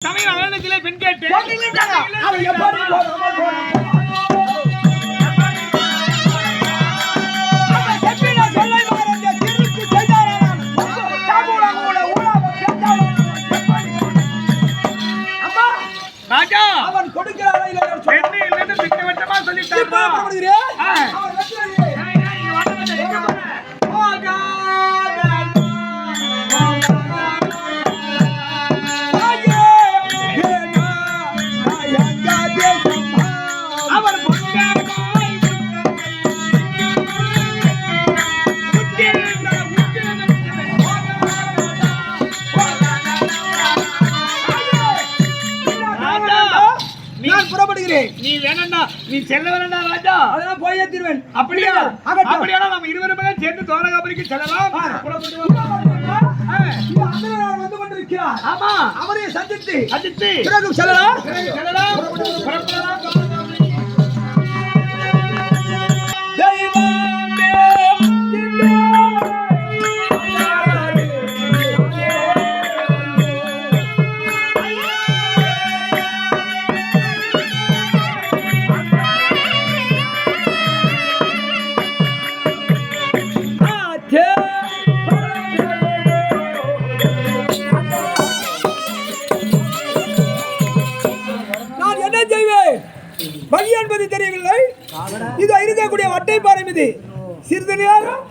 சமயம் அவலத்திலே பெண் கேட்டு. போட்டுக்கிட்டாங்க. அவன் போறாமோ நீ வேணண்டா நீ செல்ல வேணண்டா ராஜா. அதெல்லாம் போயே தீர்வேன் அப்படியா. அப்படியானா நம்ம இருவருமே சேர்ந்து தோரகாபுரிக்கு செல்லலாம். வந்து கொண்டிருக்கிறார். ஆமா. அவரை சந்தித்து பிறகு செல்லலாம். செல்லலாம். வட்டை பாறை இது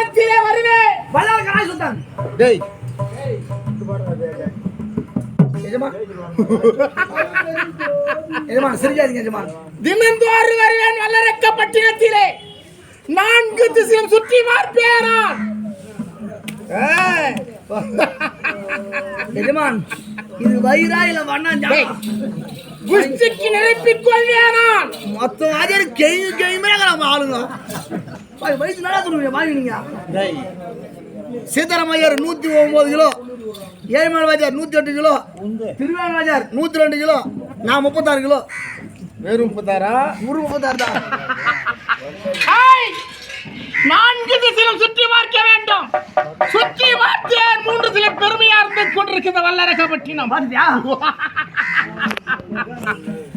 வனத்திலே வருவேன். வல்லரக்க நாய் சுல்தான் டேய் தினந்தோறும் வருவேன் வல்லரக்க பட்டினத்திலே நான்கு திசையும் சுற்றி பார்ப்பேனான். எஜமான் இது வயிறா இல்ல வண்ணா நிரப்பிக் கொள்வேனான் மொத்தம் கெய்மே நம்ம ஆளுங்க? வாய் வயசு நல்லா சொல்லுவீங்க வாங்கினீங்க. டேய். சீதாராம் ஐயர் நூத்தி ஒன்பது கிலோ ஏழுமலை வாஜார் நூத்தி எட்டு கிலோ திருவேல் வாஜார் நூத்தி ரெண்டு கிலோ நான் முப்பத்தாறு கிலோ. வெறும் முப்பத்தாரா ஒரு முப்பத்தாறு தான்! நான்கு திசையிலும் சுற்றி பார்க்க வேண்டும். சுற்றி பார்த்தேன் மூன்று சில பெருமையா இருந்து கொண்டிருக்கிற வல்லரக்க பட்டினம் பாத்தியா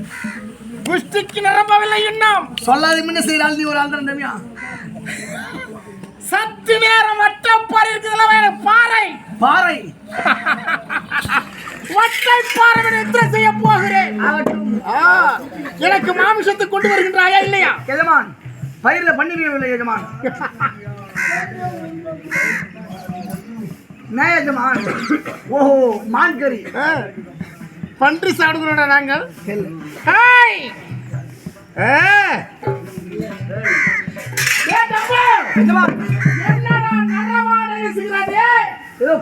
குஸ்திக்கு நிரம்பவில்லை இன்னும். சொல்லாத முன்ன செய்யறாள் நீ ஒரு ஆள் தான் ரம்யா? சத்து நேரம் வட்டப்பாறை இருக்குதுல வேணும் பாறை. பாறை. வட்டை பாறை நித்திரை செய்ய போகிறேன்? எனக்கு மாமிசத்தை கொண்டு வருகின்றாயா இல்லையா? எஜமான் பயிர்ல பண்ணிருக்கவில்லை எஜமான்? என்ன எஜமான். ஓஹோ மான் கறி. ஆ, பன்றி சாடுகிறோட நாங்கள். கேளு. ஹாய்! ஏதோ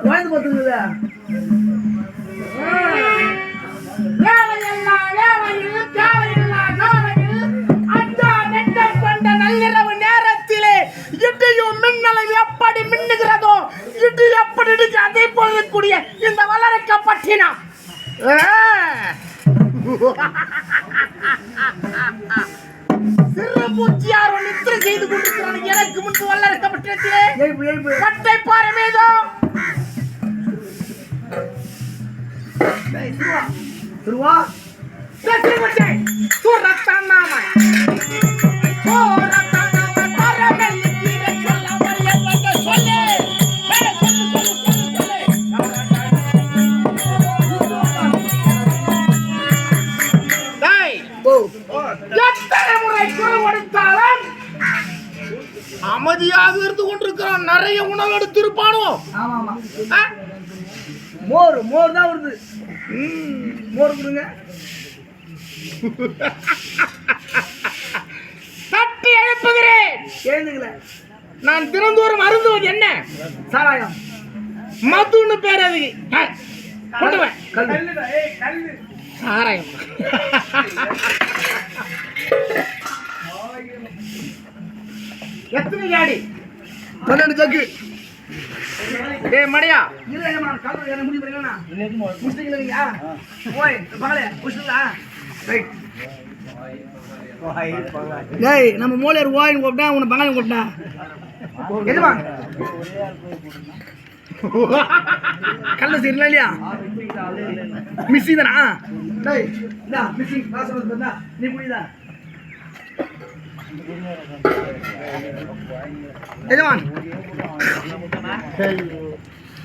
கொண்ட நள்ளிரவு நேரத்திலே இடியும் மின்னலும் எப்படி மின்னுகிறதோ இடி எப்படி அதே போலக்கூடிய இந்த வளரக்க பட்டினம் சிறு பூச்சியாரோ நித்திரை செய்து கொண்டிருக்கிறான். எனக்கு முன்பு எழுப்பு எழுப்பு பட்டை பாறை மீதோ. திருவா. திருவா. Suratanamai. Suratanamai, இருக்கிறான் நிறைய உணவு எடுத்து இருப்பானோ ஆமா ஆமா மோர் மோர் தான் வருது. ம், மோர் கொடுங்க. தட்டி எழுப்புகிறேன். எழுந்துங்கள நான் தினந்தோறும் அருந்துவது என்ன? சாராயம். மதுன்னு பேர் அது. சாராயம். எத்தனை ஜாடி? பன்னெண்டு ஜக்கு. டேய் மடையா. இல்ல ஏமா கல்வி என்ன முடிவு பண்ணீங்களா முடிச்சிட்டீங்களா நீங்க ஓய் பகலே முடிச்சிட்டீங்களா? ரைட். டேய் நம்ம மூலையர் ஓயின் கூப்பிட்டா உன்னை பங்காளி கூப்பிட்டா. எதுமா? கல்ல இல்லையா? மிஸ்ஸிங் தானா? டேய் மிஸ்ஸிங் நீ புரியுதா எஜமான்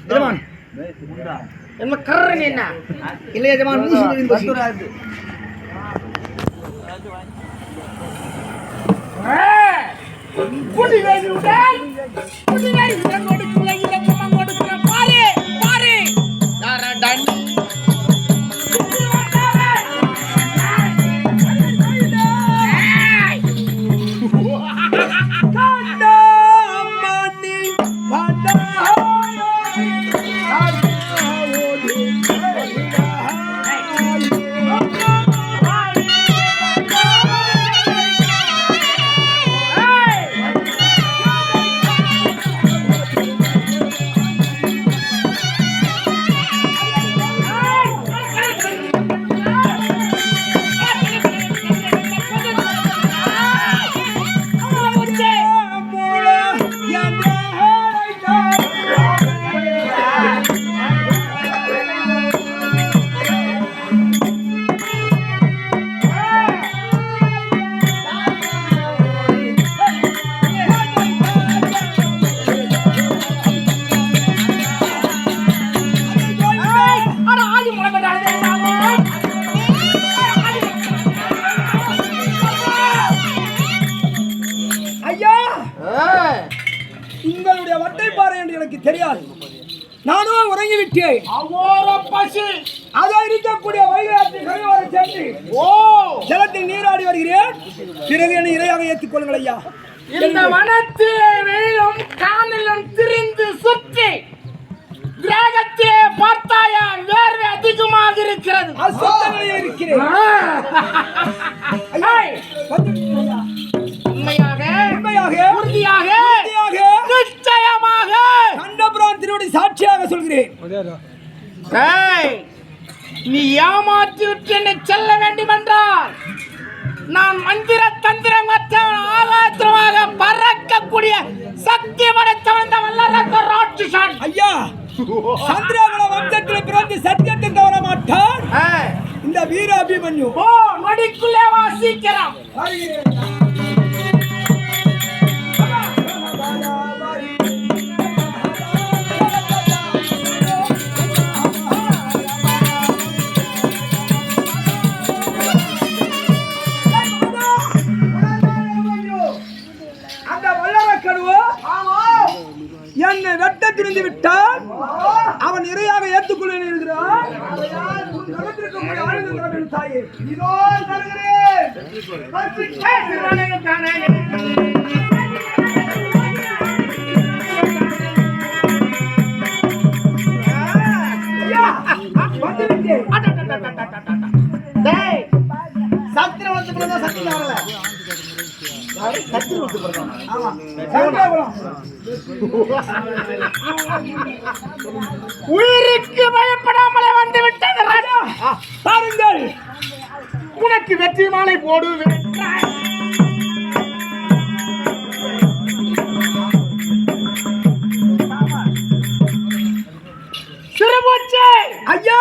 எஜமான் என்ன கர்றன் என்ன இல்லை எஜமான் மூசி நோயின் பசி குடி வேணுடன் குடி வேணுடன் கொடுக்கல இலக்கமா கொடுக்கல பாரு பாரு யாரடன் இந்த வனத்திலே வெயிலும் காணிலும் திரிந்து சுற்றி கிரகத்திலே பார்த்தாயா வேர்வை அதிகமாக இருக்கிறது. உண்மையாக உண்மையாக உறுதியாக நிச்சயமாக. கண்டபுரான் திருவடி சாட்சியாக சொல்கிறேன். நீ ஏமாற்றி விட்டு என்னை செல்ல வேண்டும் என்றால் நான் மந்திர தந்திரம் மற்றவன் ஆகாத்திரமாக பறக்கக்கூடிய சக்தி படைத்தவன் ராட்சசன். ஐயா சந்திரகுல வம்சத்தில் பிறந்து சத்தியத்தை தவற மாட்டான்? இந்த வீர அபிமன்யு ஓ நொடிக்குள்ளே வா உயிருக்கு பயப்படாமலே வந்து விட்டது ராஜா பாருங்கள். உனக்கு வெற்றி மாலை போடு வென்றாய். சிறுபூச்சை. ஐயா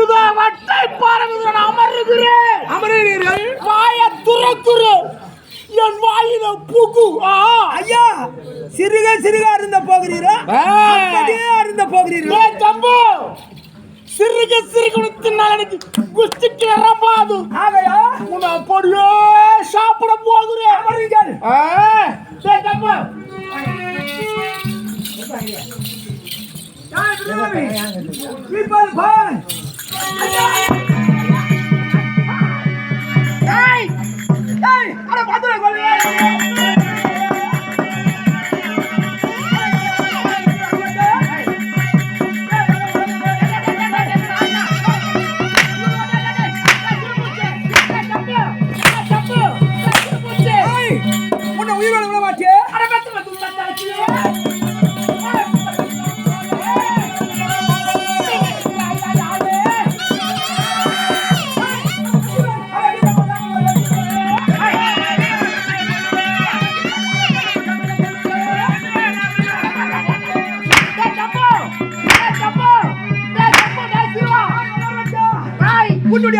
இதோ வட்டை பாருங்க அமருகிறேன். அமரீர்கள் வாய துறக்குறு என் வாயில புகு. ஐயா சிறுக சிறுக அருந்த போகிறீரா அப்படியே அருந்த போகிறீர்கள் ஏ தம்பு சிறுக சிறுக தின்னால் எனக்கு குஸ்திக்கு நிரம்பாது ஆகையா உன்னை அப்படியே சாப்பிட போகிறேன் அமருங்கள். ஆ, சரி. யார் திருநாமி? இப்போது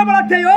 要不要来听哟？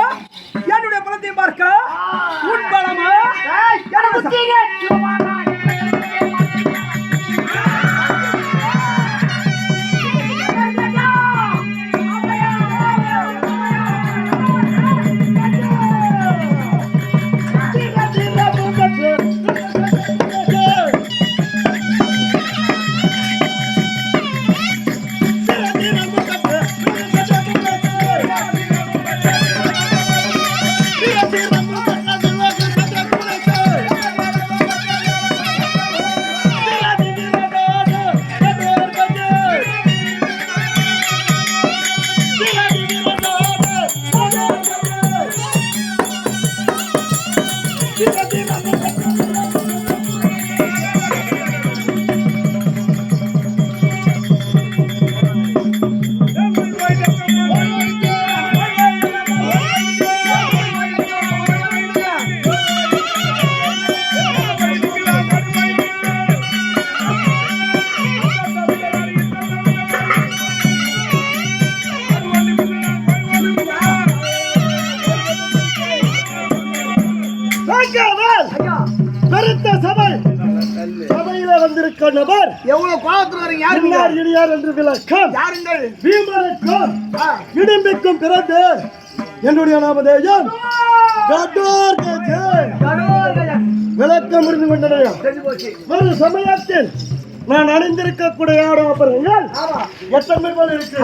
நபர் எவ்வளவு கோபத்துல வரீங்க யாருங்க இன்னார் இனியார் என்று விளக்கம். யாருங்கள் பீமனுக்கும் இடிம்பிக்கும் பிறந்து என்னுடைய நாமதேயம் கடோர். விளக்கம் இருந்து கொண்டனையா ஒரு சமயத்தில் நான் அணிந்திருக்கக்கூடிய ஆடோபரங்கள் எத்தனை பேர் இருக்கு?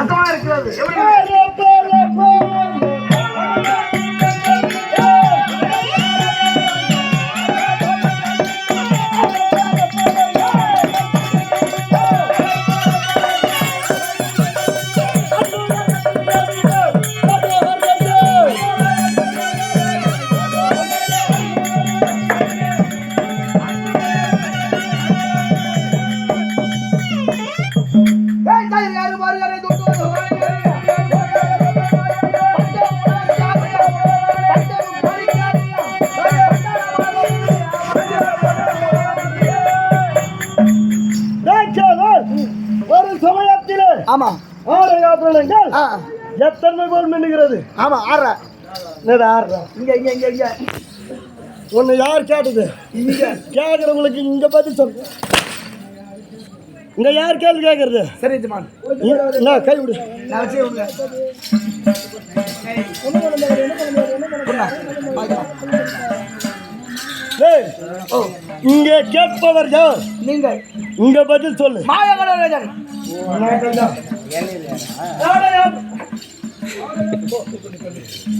எத்தனை பேர் மின்னுகிறது? ஆமா ஆடுற என்னடா ஆடுறா இங்க இங்க இங்க இங்க. உன்னை யார் கேட்டது? இங்க. கேட்கறவங்களுக்கு இங்க பதில் சொல்லு இங்க யார் கேள்வி கேட்கறது சரி ஜமான் நான் கை விடு. நான் வச்சு விடுங்க ஏய், இங்க கேட்பவர் யார்? நீங்கள். இங்க பதில் சொல்லு. மாயகடராஜன்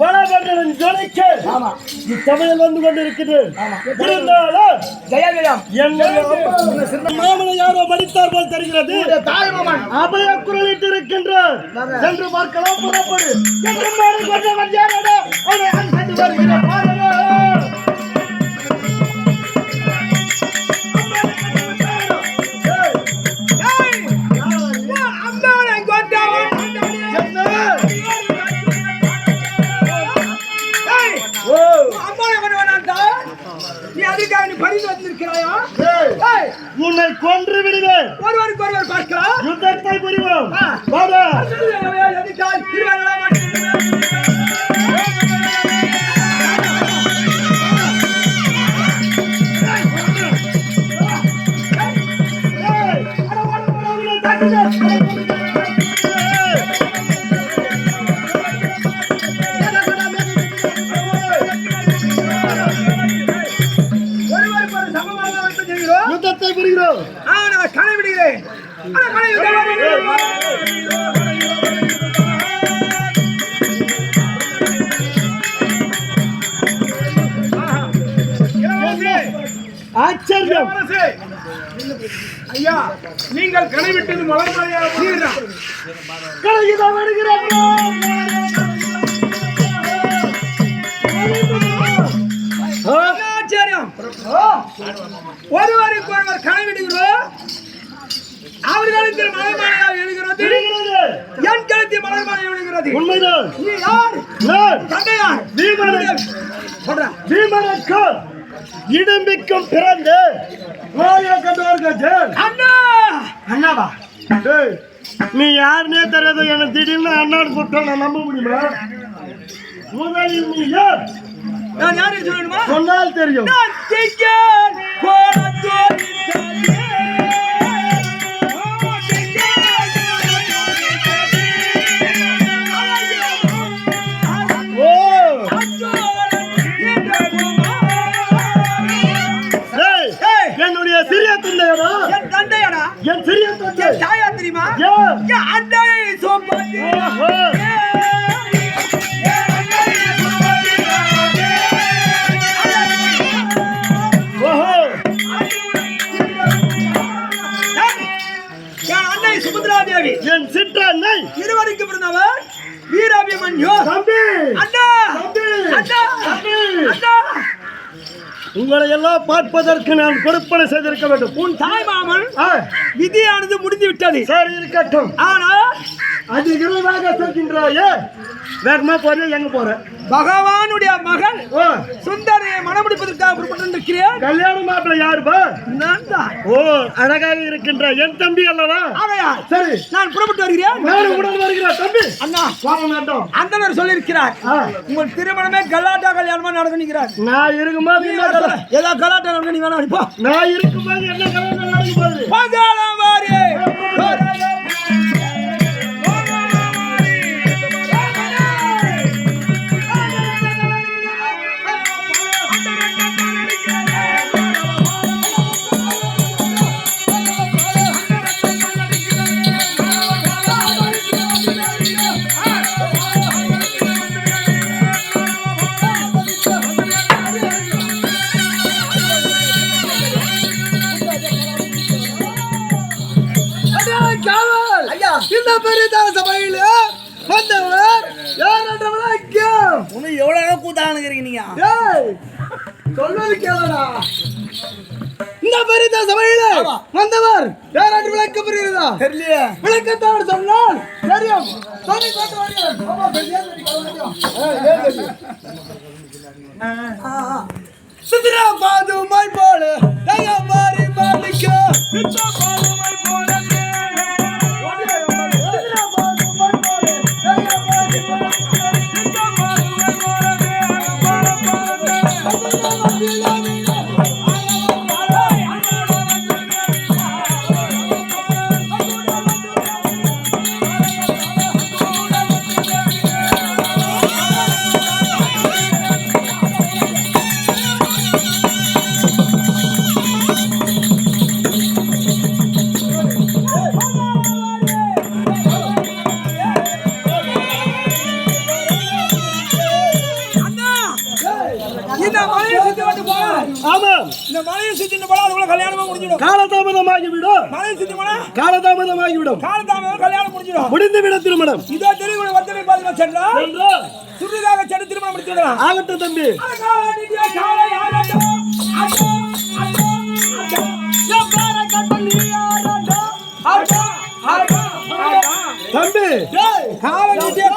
பலபன்றன் ஜொலிக்க இச்சமயம் வந்து கொண்டிருக்குது. இருந்தாலும் ஜெயா ஜெயம் என்னுடைய அம்மா- மாமனை யாரோ மடித்தார் போல் தெரிகிறது. அபய குரலிட்டு இருக்கின்றார் சென்று பார்க்கலாம் புறப்படு. என்று மாறி கொண்டவன் யாரடா? அவனை அன்பு வருகிற Thank you. ஒருவருக்கு ஒருவர் கனவிடுகிறோம் அவர் கழுத்தில் மலைமாலையாக எழுகிறது. என் கழுத்தில் மலைமாலை எழுகிறது. உண்மைதான். நீ யார்? தந்தையார். வீமனன் சொல்றேன் வீமனுக்கு இடம்பிக்கும் பிறந்து நாயகன் அண்ணா! அண்ணாவா? டேய், நீ யாருன்னே தெரியாது. எனக்கு திடீர்னு அண்ணான்னு கூப்பிட்டா நான் நம்ப முடியுமா? முதலில் நீ யார்? நான் யாரையும் சொல்லணுமா? சொன்னால் தெரியும். நான் பார்ப்பதற்கு நான் கொடுப்பனை செய்திருக்க வேண்டும். உன் தாய் மாமன் விதியானது முடிந்து விட்டது. சரி இருக்கட்டும். ஆனா அது விரைவாக சொல்கின்றாயே. வேகமா போறியா எங்க போற? பகவானுடைய மகள் ஓ. சுந்தரியை மணமுடிப்பதற்காக புறப்பட்டிருக்கிறேன் கல்யாண மாப்பிள்ளை யாருப்பா நான் தான் ஓ அழகாக இருக்கின்ற என் தம்பி அல்லவா? ஆகையால் சரி. நான் புறப்பட்டு வருகிறேன். நானும் உடன் வருகிறேன் தம்பி? அண்ணா. வாங்க வேண்டாம் அந்தனர் சொல்லியிருக்கிறார். ஆ, உங்கள் திருமணமே கல்லாட்டா கல்யாணமா நடக்கணுங்கிறார் நான் இருக்கும்போது? ஏதோ கலாட்டா நடக்க நீ வேணா நான் இருக்கும்போது என்ன கல்யாணம் நடக்கும் போது தெரியலையே விளக்கத்தோடு சொன்னால் தெரியும் சொல்லி கொண்டு வருகிறேன். ஆமா, பெரிய ஏழு கவனிக்கும். ஏய், ஏழு. ஆ, ஆ. சித்திரா பாதுமை போல மாறி மாலிக்க இந்த மலையை சுத்திட்டு போனா அதுக்குள்ள கல்யாணமா முடிஞ்சிடும். காலதாமதமாகிவிடும் மலையை சுத்தி போனா காலதாமதமாகிவிடும். காலத்தாமதம் கல்யாணம் முடிஞ்சிடும். முடிந்துவிட திருமணம். இதோ தெரியும் வர்த்தனை பாதுகா சென்றா. சுருதாக சென்று திருமணம் ஆகட்டும் தம்பி. தம்பி. காலை நீட்டிய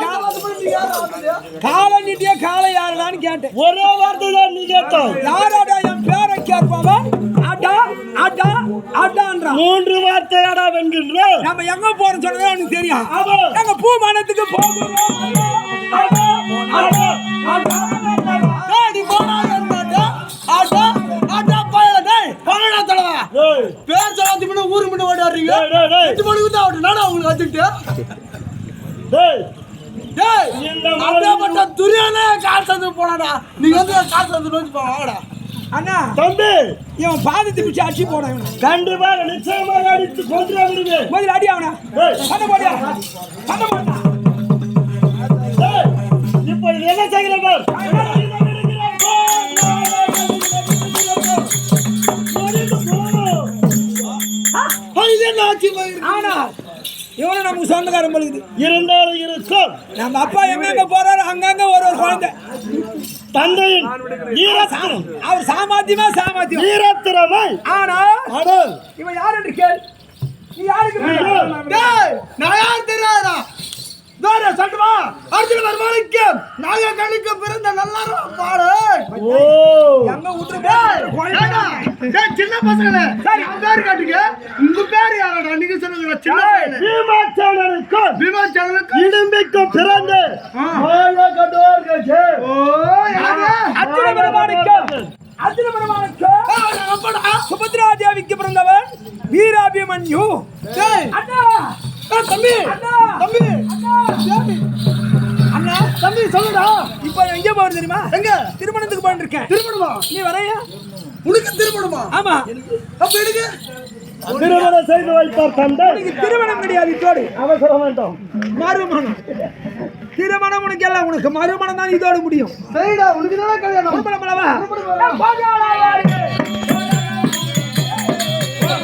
காலை நீட்டிய காலை யாருடான்னு கேட்டேன் ஒரே வார்த்தை தான் நீ கேட்டோம் யாரோட என் பேரை கேட்பவன் அடா அடா அடான்றான் மூன்று வார்த்தையாடா வென்கின்ற நம்ம எங்க போறோம் சொன்னதே எனக்கு தெரியும் எங்க பூ மனத்துக்கு போகிறோம் பேர் சொல்லாத முன்ன ஊரு முன்ன ஓடாடுறீங்க டேய், எட்டு மணிக்கு தான் ஓட்டு நானும் உங்களுக்கு வச்சுக்கிட்டு டேய், டேய் இந்த அப்படியே மட்டும் துரியானே காசு வந்து போனாடா நீங்க வந்து காசு வந்து நோக்கி போவாங்கடா அண்ணா தம்பி இவன் பாதத்தை பிடிச்சி அடிச்சு இவனை கண்டிப்பாக நிச்சயமாக அடித்து கொன்று விடுங்க முதல்ல அடி அவனா. சண்டை போடியா இப்போ என்ன பார் ஆனா இவனும் நமக்கு சொந்தக்காரன் பொழுது இருந்தாலும் இருக்கும் நம்ம அப்பா எங்கெங்க போறாரு அங்கங்க ஒரு ஒரு குழந்தை. தந்தையின் வீரத்திரம். அவர் சாமர்த்தியமா சாமர்த்தியம் வீரத்திறமை ஆனா ஆனால் இவன் யார் என்று கேள். நீ யாருக்கு டேய், நான் யார் தெரியாதா தோர சட்டுமா அர்ஜுன பெருமாளுக்கு நாக கணிக்க பிறந்த நல்லாரும் பாடு. ஓ. எங்க விட்டுருப்பா சின்ன பசங்களே சரி. பேர் காட்டுங்க உங்க பேர் யாரடா? நீங்க சொல்லுங்க சின்ன பீமாச்சலனுக்கும் பீமாச்சலனுக்கும் இடும்பிக்கும் பிறந்து நீ வரையா? உனக்கு திருமணமா? ஆமா. அப்ப எடுங்க திருமணம் செய்து வைப்பார் தந்தை. திருமணம் கிடையாது இதோடு. அவசரம் வேண்டாம். மறுமணம். திருமணம் உனக்கு எல்லாம் உனக்கு மறுமணம் தான் இதோடு முடியும். சரிடா உனக்கு தான் கல்யாணம்? திருமணம் அல்லவா?